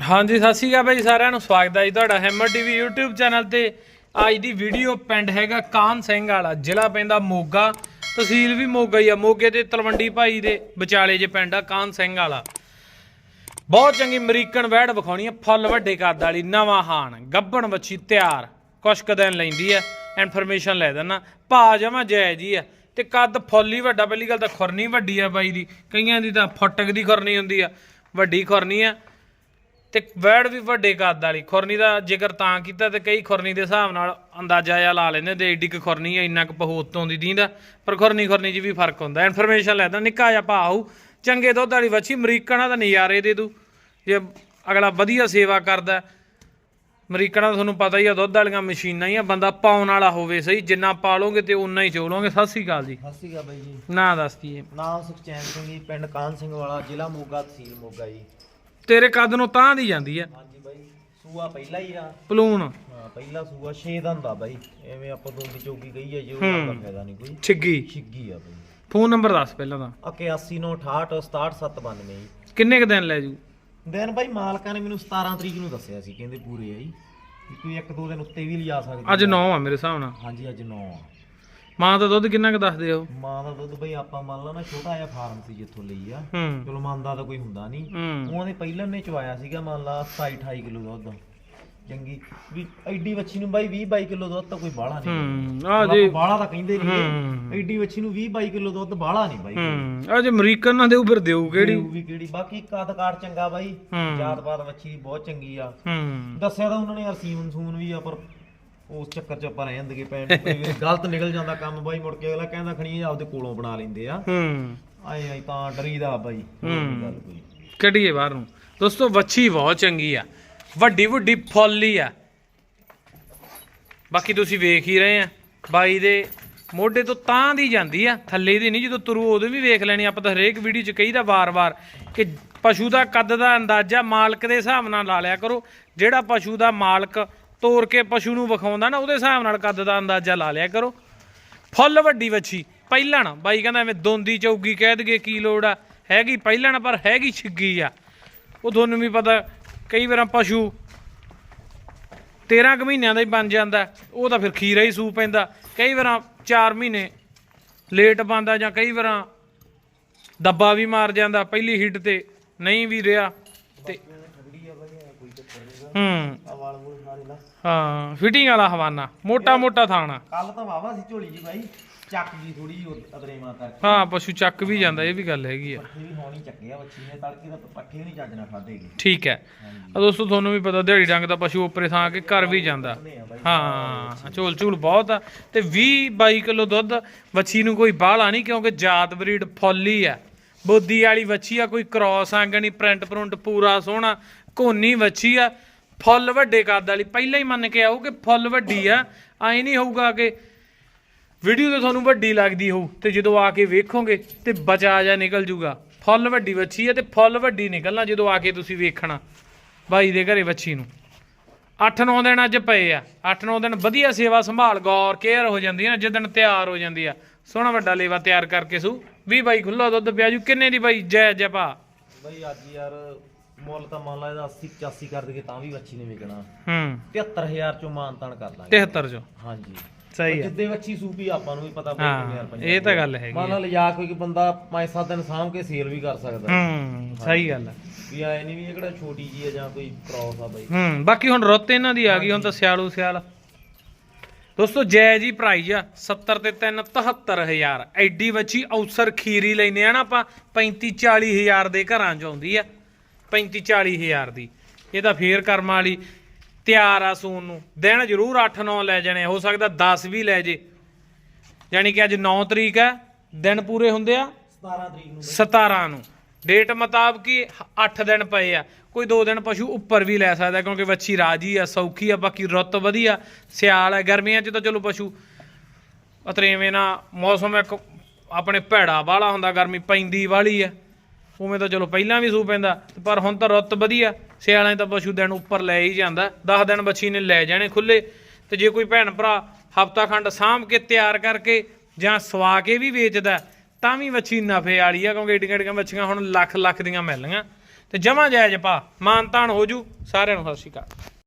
ਹਾਂਜੀ, ਸਤਿ ਸ਼੍ਰੀ ਅਕਾਲ ਭਾਈ ਸਾਰਿਆਂ ਨੂੰ। ਸਵਾਗਤ ਹੈ ਜੀ ਤੁਹਾਡਾ ਹੈਮਰ ਟੀਵੀ YouTube ਚੈਨਲ ਤੇ। ਅੱਜ ਦੀ ਵੀਡੀਓ ਪਿੰਡ ਹੈਗਾ ਕਾਨ ਸਿੰਘ ਵਾਲਾ, ਜ਼ਿਲ੍ਹਾ ਪੈਂਦਾ ਮੋਗਾ। ਤਹਿਸੀਲ ਵੀ ਮੋਗਾ ਹੀ ਆ, ਮੋਗੇ ਤੇ ਤਲਵੰਡੀ ਭਾਈ ਦੇ ਵਿਚਾਲੇ ਜੇ ਪਿੰਡ ਆ ਕਾਨ ਸਿੰਘ ਵਾਲਾ। ਬਹੁਤ ਚੰਗੀ ਅਮਰੀਕਨ ਵੈੜ ਵਿਖਾਉਣੀ ਆ, ਫੁੱਲ ਵੱਡੇ ਕੱਦ ਵਾਲੀ, ਨਵਾਂ ਹਾਨ ਗੱਬਣ ਵੱਛੀ ਤਿਆਰ, ਕੁਛ ਕੁ ਲੈਂਦੀ ਆ ਇਨਫੋਰਮੇਸ਼ਨ ਲੈ ਦੇਣਾ ਭਾ ਜਮਾ ਜੈ ਜੀ ਆ, ਤੇ ਕੱਦ ਫੁੱਲ ਹੀ ਵੱਡਾ, ਪਹਿਲੀ ਗੱਲ ਤਾਂ ਖੁਰਨੀ ਵੱਡੀ ਆ ਬਾਈ ਦੀ, ਕਈਆਂ ਦੀ ਤਾਂ ਫੁੱਟਕ ਦੀ ਖੁਰਨੀ ਹੁੰਦੀ ਆ, ਵੱਡੀ ਖੁਰਨੀ ਆ। ਤੇ ਵੈੜ ਵੀ ਵੱਡੇ ਕੱਦ ਵਾਲੀ। ਖੁਰਨੀ ਦਾ ਜ਼ਿਕਰ ਤਾਂ ਕੀਤਾ ਤੇ ਕਈ ਖੁਰਨੀ ਦੇ ਹਿਸਾਬ ਨਾਲ ਅੰਦਾਜ਼ਾ ਜਿਹਾ ਲਾ ਲੈਂਦੇ ਤੇ ਏਡੀ ਕੁ ਖੁਰਨੀ ਆ ਇੰਨਾ ਕੁ ਪਹੋਤ ਤੋਂ ਦੀ ਦੀਂਦਾ। ਪਰ ਖੁਰਨੀ ਖੁਰਨੀ 'ਚ ਵੀ ਫ਼ਰਕ ਹੁੰਦਾ। ਇਨਫੋਰਮੇਸ਼ਨ ਲੈਦਾ ਨਿੱਕਾ ਜਿਹਾ ਭਾਅ ਚੰਗੇ ਦੁੱਧ ਵਾਲੀ ਵੱਛੀ ਅਮਰੀਕਨਾਂ ਦਾ ਨਜ਼ਾਰੇ ਦੇ ਦੂ। ਜੇ ਅਗਲਾ ਵਧੀਆ ਸੇਵਾ ਕਰਦਾ ਅਮਰੀਕਨਾਂ ਦਾ ਤੁਹਾਨੂੰ ਪਤਾ ਹੀ ਆ ਦੁੱਧ ਵਾਲੀਆਂ ਮਸ਼ੀਨਾਂ ਹੀ ਆ ਬੰਦਾ ਪਾਉਣ ਵਾਲਾ ਹੋਵੇ ਸਹੀ ਜਿੰਨਾ ਪਾਲੋਗੇ ਤੇ ਉਨਾ ਹੀ ਚੋਲੋਗੇ। ਸਤਿ ਸ੍ਰੀ ਅਕਾਲ ਜੀ। ਸਤਿ ਸ਼੍ਰੀ ਅਕਾਲ ਬਾਈ ਜੀ। ਨਾਂ ਦੱਸ ਦਈਏ। ਨਾਮ ਸੁਖਚੈਨ ਸਿੰਘ ਜੀ ਪਿੰਡ ਕਾਨ ਸਿੰਘ ਵਾਲਾ ਜ਼ਿਲ੍ਹਾ ਮੋਗਾ ਤਹਿਸੀਲ ਮੋਗਾ ਜੀ। ਤੇਰੇ ਕੱਦ ਨੂੰ ਤਾਂ ਦੀ ਜਾਂਦੀ ਆ। ਹਾਂਜੀ ਬਾਈ ਸੂਆ ਪਹਿਲਾ ਹੀ ਆ। ਪਲੂਣ। ਹਾਂ ਪਹਿਲਾ ਸੂਆ 6 ਦਾ ਹੁੰਦਾ ਬਾਈ। ਐਵੇਂ ਆਪਾਂ ਦੋਗੀ ਚੌਗੀ ਗਈ ਹੈ ਜੀ ਉਹ ਹੂੰ। ਦਾ ਫਾਇਦਾ ਨਹੀਂ ਕੋਈ। ਛਿੱਗੀ। ਛਿੱਗੀ ਆ ਬਾਈ। ਫੋਨ ਨੰਬਰ ਦੱਸ ਪਹਿਲਾਂ ਤਾਂ ਆ 8168 67792 ਜੀ। ਕਿੰਨੇ ਕ ਦਿਨ ਲੈ ਜੂ? ਦਿਨ ਬਾਈ ਮਾਲਕਾਂ ਨੇ ਮੈਨੂੰ 17 ਤਰੀਕ ਨੂੰ ਦੱਸਿਆ ਸੀ ਕਹਿੰਦੇ ਪੂਰੇ ਆ ਜੀ। ਕੋਈ ਇੱਕ ਦੋ ਦਿਨ ਉੱਤੇ ਵੀ ਲਿਜਾ ਸਕਦੇ ਅੱਜ 9 ਆ ਮੇਰੇ ਹਿਸਾਬ ਨਾਲ। ਹਾਂਜੀ ਅੱਜ 9 ਆ। ਮਾਂ ਦਾ ਦੁੱਧ ਕਿੰਨਾ ਕ ਦੱਸਦੇ ਹੋ ਮਾਂ ਦਾ ਦੁੱਧ ਬਈ ਆਪਾਂ ਮੰਨ ਲਾ ਨਾ ਛੋਟਾ ਜਿਹਾ ਫਾਰਮ ਸੀ ਜਿੱਥੋਂ ਲਈ ਆ। ਹੂੰ। ਚਲੋ ਮੰਨਦਾ ਤਾਂ ਕੋਈ ਹੁੰਦਾ ਨਹੀਂ ਹੂੰ। ਉਹਨੇ ਪਹਿਲਾਂ ਨੇ ਚਵਾਇਆ ਸੀਗਾ ਮੰਨ ਲਾ 27 28 ਕਿਲੋ ਦੁੱਧ। ਚੰਗੀ। ਵੀ ਐਡੀ ਵੱਛੀ ਨੂੰ ਬਾਈ 20 22 ਕਿਲੋ ਦੁੱਧ ਤਾਂ ਕੋਈ ਬਾਹਲਾ ਨਹੀਂ ਹੂੰ। ਆ ਜੀ ਬਾਹਲਾ ਤਾਂ ਕਹਿੰਦੇ। ਨਹੀਂ ਐਡੀ ਵੱਛੀ ਨੂੰ 20 22 ਕਿਲੋ ਦੁੱਧ ਬਾਹਲਾ ਨਹੀਂ ਬਾਈ ਹੂੰ। ਆ ਜੇ ਅਮਰੀਕਨ ਨਾ ਦੇਊ ਫਿਰ ਦੇਊ ਕਿਹੜੀ? ਵੀ ਕਿਹੜੀ? ਬਾਕੀ ਕੱਦ ਕਾਠ ਚੰਗਾ ਬਾਈ। ਹੂੰ। ਜਾਤ ਪਾਤ ਵੱਛੀ ਬਹੁਤ ਚੰਗੀ ਆ। ਹੂੰ। ਦੱਸਿਆ ਤਾਂ ਉਹਨਾਂ ਨੇ ਯਾਰ ਸੀਮਨ ਸੂਮਨ ਵੀ ਆ ਪਰ ਉਸ ਚੱਕਰ ਚ ਆਪਾਂ ਰਹਿ ਜਾਂਦੇ ਪੈਣ ਕਈ ਗਲਤ ਨਿਕਲ ਜਾਂਦਾ ਕੰਮ ਬਾਈ ਮੁੜ ਕੇ ਅਗਲਾ ਕਹਿੰਦਾ ਖਣੀ ਆਪਦੇ ਕੋਲੋਂ ਬਣਾ ਲੈਂਦੇ ਆ। ਹੂੰ। ਆਏ ਆਈ ਤਾਂ ਡਰੀਦਾ ਬਾਈ। ਗੱਲ ਕੋਈ ਕੱਢੀਏ ਬਾਹਰ ਨੂੰ। ਦੋਸਤੋ ਵੱਛੀ ਬਹੁਤ ਚੰਗੀ ਆ। ਵੱਡੀ ਵੱਡੀ ਫੁੱਲੀ ਆ। ਬਾਕੀ ਤੁਸੀਂ ਵੇਖ ਹੀ ਰਹੇ ਆ। ਬਾਈ ਦੇ ਮੋਢੇ ਤੋਂ ਤਾਂ ਦੀ ਜਾਂਦੀ ਆ। ਥੱਲੇ ਦੀ ਨਹੀਂ ਜਦੋਂ ਤੁਰੂ ਉਦੋਂ ਵੀ ਵੇਖ ਲੈਣੀ ਆਪਾਂ ਤਾਂ ਹਰੇਕ ਵੀਡੀਓ 'ਚ ਕਹੀਦਾ ਵਾਰ-ਵਾਰ ਕਿ ਪਸ਼ੂ ਦਾ ਕੱਦ ਦਾ ਅੰਦਾਜ਼ਾ ਮਾਲਕ ਦੇ ਹਿਸਾਬ ਨਾਲ ਲਾ ਲਿਆ ਕਰੋ। ਜਿਹੜਾ ਪਸ਼ੂ ਦਾ ਮਾਲਕ ਤੋਰ ਕੇ ਪਸ਼ੂ ਨੂੰ ਵਿਖਾਉਂਦਾ ਨਾ, ਉਹਦੇ ਹਿਸਾਬ ਨਾਲ ਕੱਦ ਦਾ ਅੰਦਾਜ਼ਾ ਲਾ ਲਿਆ ਕਰੋ। ਫੁੱਲ ਵੱਡੀ ਵੱਛੀ ਪਹਿਲਣ ਬਾਈ ਕਹਿੰਦਾ ਐਵੇਂ ਦੋਂਦੀ ਚੌਗੀ ਕਹਿ ਦਈਏ ਕੀ ਲੋੜ ਆ, ਹੈਗੀ ਪਹਿਲਣ ਪਰ ਹੈਗੀ ਛਿੱਗੀ ਆ। ਉਹ ਤੁਹਾਨੂੰ ਵੀ ਪਤਾ, ਕਈ ਵਾਰਾਂ ਪਸ਼ੂ 13 ਕੁ ਮਹੀਨਿਆਂ ਦਾ ਹੀ ਬਣ ਜਾਂਦਾ, ਉਹ ਤਾਂ ਫਿਰ ਖੀਰਾ ਹੀ ਸੂ ਪੈਂਦਾ। ਕਈ ਵਾਰਾਂ 4 ਮਹੀਨੇ ਲੇਟ ਪਾਉਂਦਾ ਜਾਂ ਕਈ ਵਾਰਾਂ ਦੱਬਾ ਵੀ ਮਾਰ ਜਾਂਦਾ, ਪਹਿਲੀ ਹਿੱਟ ਤੇ ਨਹੀਂ ਵੀ ਰਿਹਾ ਤੇ ਹੂੰ। ਲਾ। ਹਾਂ ਫਿਟਿੰਗ ਵਾਲਾ ਹਵਾਨਾ ਮੋਟਾ ਮੋਟਾ ਥਾਣਾ। ਕੱਲ ਤਾਂ ਵਾਵਾ ਸੀ ਝੋਲੀ ਜੀ ਬਾਈ ਚੱਕ ਜੀ ਥੋੜੀ ਅਦਰੇ ਮਾਂ ਕਰਕੇ ਹਾਂ ਪਸ਼ੂ ਚੱਕ ਵੀ ਜਾਂਦਾ ਇਹ ਵੀ ਗੱਲ ਹੈਗੀ ਆ। ਪੱਠੇ ਵੀ ਹੋਣੀ ਚੱਕਿਆ ਬੱਚੀ ਨੇ ਤੜਕੇ ਦਾ ਪੱਠੇ ਨਹੀਂ ਚੱਜ ਨਾਲ ਖਾਦੇਗੇ ਠੀਕ ਹੈ। ਆ ਦੋਸਤੋ ਤੁਹਾਨੂੰ ਵੀ ਪਤਾ ਦਿਹਾੜੀ ਡੰਗ ਦਾ ਪਸ਼ੂ ਉੱਪਰੇ ਥਾਂ ਕੇ ਘਰ ਵੀ ਜਾਂਦਾ। ਹਾਂ ਝੋਲ ਝੂਲ ਬਹੁਤ ਆ। ਤੇ 20 22 ਕਿਲੋ ਦੁੱਧ ਵੱਛੀ ਨੂੰ ਕੋਈ ਬਾਹਲਾ ਨਹੀਂ ਕਿਉਂਕਿ ਜਾਤ ਬਰੀਡ ਫੁੱਲੀ ਆ। ਬੋਦੀ ਵਾਲੀ ਵੱਛੀ ਆ ਕੋਈ ਕ੍ਰਾਸ ਆਂਗਣੀ ਪ੍ਰਿੰਟ ਪ੍ਰਿੰਟ ਪੂਰਾ ਸੋਹਣਾ ਕੋਨੀ ਵੱਛੀ ਆ। ਫੁੱਲ ਵੱਡੇ ਕੱਦ ਵਾਲੀ। ਪਹਿਲਾਂ ਹੀ ਮੰਨ ਕੇ ਆਓ ਕਿ ਫੁੱਲ ਵੱਡੀ ਆ, ਐ ਨਹੀਂ ਹੋਊਗਾ ਕਿ ਵੀਡੀਓ ਤੇ ਤੁਹਾਨੂੰ ਵੱਡੀ ਲੱਗਦੀ ਹੋਊ ਤੇ ਜਦੋਂ ਆ ਕੇ ਵੇਖੋਗੇ ਤੇ ਬਚਾ ਜਾ ਨਿਕਲ ਜੂਗਾ। ਫੁੱਲ ਵੱਡੀ ਵੱਛੀ ਹੈ ਤੇ ਫੁੱਲ ਵੱਡੀ ਨਿਕਲਣਾ ਜਦੋਂ ਆ ਕੇ ਤੁਸੀਂ ਵੇਖਣਾ ਬਾਈ ਦੇ ਘਰੇ ਵੱਛੀ ਨੂੰ। 8-9 ਦਿਨ ਅੱਜ ਪਏ ਆ। 8-9 ਦਿਨ ਵਧੀਆ ਸੇਵਾ ਸੰਭਾਲ, ਗੌਰ, ਕੇਅਰ ਹੋ ਜਾਂਦੀ ਹੈ ਨਾ ਜਿੱਦਣ ਤਿਆਰ ਹੋ ਜਾਂਦੀ ਆ। ਸੋਹਣਾ ਵੱਡਾ ਲੇਵਾ ਤਿਆਰ ਕਰਕੇ ਸੂ। ਵੀ ਬਾਈ ਖੁੱਲਾ ਦੁੱਧ ਪਿਆ ਜੂ। ਕਿੰਨੇ ਦੀ ਬਾਈ? ਜੈ ਜੈ ਭਾ। ਬਾਈ ਅੱਜ ਯਾਰ ਮੁੱਲ ਤਾਂ ਮੰਨ ਲਾ ਇਹਦਾ 80 85 ਕਰ ਦਈਏ ਤਾਂ ਵੀ ਬੱਚੀ ਨੇ ਵਿਕਣਾ ਹੂੰ। 73000 ਚੋਂ ਮਾਨਤਾਨ ਕਰ ਲਾਂਗੇ। 73 ਜੋ ਹਾਂਜੀ। ਸਹੀ ਹੈ। ਜਿੱਦੇ ਬੱਚੀ ਸੂਪੀ ਆਪਾਂ ਨੂੰ ਵੀ ਪਤਾ ਹਜ਼ਾਰ ਇਹ ਤਾਂ ਗੱਲ ਹੈਗੀ ਮੰਨ ਲਾ ਲਿਜਾ ਕੋਈ ਬੰਦਾ ਪੰਜ ਸੱਤ ਦਿਨ ਸਾਂਭ ਕੇ ਸੇਲ ਵੀ ਕਰ ਸਕਦਾ। ਹੂੰ ਸਹੀ ਗੱਲ ਹੈ। ਵੀ ਆਏ ਨਹੀਂ ਵੀ ਇਹ ਕਿਹੜਾ ਛੋਟੀ ਜੀ ਹੈ ਜਾਂ ਕੋਈ ਕ੍ਰੋਸ ਆ ਬਾਈ। ਹੂੰ ਬਾਕੀ ਹੁਣ ਰੁੱਤ ਇਹਨਾਂ ਦੀ ਆ ਗਈ ਹੁਣ ਤਾਂ ਸਿਆਲੂ ਸਿਆਲ। ਦੋਸਤੋ ਜੈ ਜੀ ਪ੍ਰਾਈਜ਼ ਆ 70 ਤੇ 3 73000 ਐਡੀ ਵੱਛੀ ਔਸਰ ਖੀਰੀ ਲੈਨੇ ਆ ਨਾ ਆਪਾਂ 35 40000 ਦੇ ਘਰਾਂ ਚ ਆਉਂਦੀ ਆ। 35 40000 ਦੀ। ਇਹ ਤਾਂ ਫੇਰ ਕਰਮਾਂ ਵਾਲੀ ਤਿਆਰ ਆ ਸੂਨ ਨੂੰ। ਦਿਨ ਜ਼ਰੂਰ 8-9 ਲੈ ਜਾਣੇ ਹੋ ਸਕਦਾ 10 ਵੀ ਲੈ ਜੇ। ਯਾਨੀ ਕਿ ਅੱਜ 9 ਤਰੀਕ ਹੈ ਦਿਨ ਪੂਰੇ ਹੁੰਦੇ ਆ? 17 ਤਰੀਕ ਨੂੰ। 17 ਨੂੰ। ਡੇਟ ਮੁਤਾਬਕ ਹੀ 8 ਦਿਨ ਪਏ ਆ। ਕੋਈ 2 ਦਿਨ ਪਸ਼ੂ ਉੱਪਰ ਵੀ ਲੈ ਸਕਦਾ ਕਿਉਂਕਿ ਵੱਛੀ ਰਾਜੀ ਆ ਸੌਖੀ ਆ ਬਾਕੀ ਰੁੱਤ ਵਧੀਆ। ਸਿਆਲ ਹੈ ਗਰਮੀਆਂ 'ਚ ਤਾਂ ਚਲੋ ਪਸ਼ੂ ਅਤਰੇਵੇਂ ਨਾ ਮੌਸਮ ਇੱਕ ਆਪਣੇ ਭੈੜਾ ਵਾਲਾ ਹੁੰਦਾ ਗਰਮੀ ਪੈਂਦੀ ਵਾਲੀ ਆ। ਉਵੇਂ ਤਾਂ ਚਲੋ ਪਹਿਲਾਂ ਵੀ ਸੂ ਪੈਂਦਾ, ਪਰ ਹੁਣ ਤਾਂ ਰੁੱਤ ਵਧੀਆ। ਸਿਆਲਾਂ 'ਚ ਤਾਂ ਪਸ਼ੂ ਦਿਨ ਉੱਪਰ ਲੈ ਹੀ ਜਾਂਦਾ। 10 ਦਿਨ ਬੱਚੀ ਨੇ ਲੈ ਜਾਣੇ ਖੁੱਲੇ ਤੇ ਜੇ ਕੋਈ ਭੈਣ ਭਰਾ ਹਫਤਾ ਖੰਡ ਸਾਂਭ ਕੇ ਤਿਆਰ ਕਰਕੇ ਜਾਂ ਸਵਾ ਕੇ ਵੀ ਵੇਚਦਾ, ਤਾਂ ਵੀ ਵੱਛੀ ਨਫੇ ਵਾਲੀ ਆ, ਕਿਉਂਕਿ ਏਡੀਆਂ ਏਡੀਆਂ ਵੱਛੀਆਂ ਹੁਣ ਲੱਖ ਲੱਖ ਦੀਆਂ ਮਿਲਣੀਆਂ ਤੇ ਜਮਾ ਜਾਇਜ਼ ਪਾ ਮਾਨ ਤਾਨ ਹੋ ਜੂ। ਸਾਰਿਆਂ ਨੂੰ ਸਤਿ ਸ਼੍ਰੀ ਅਕਾਲ।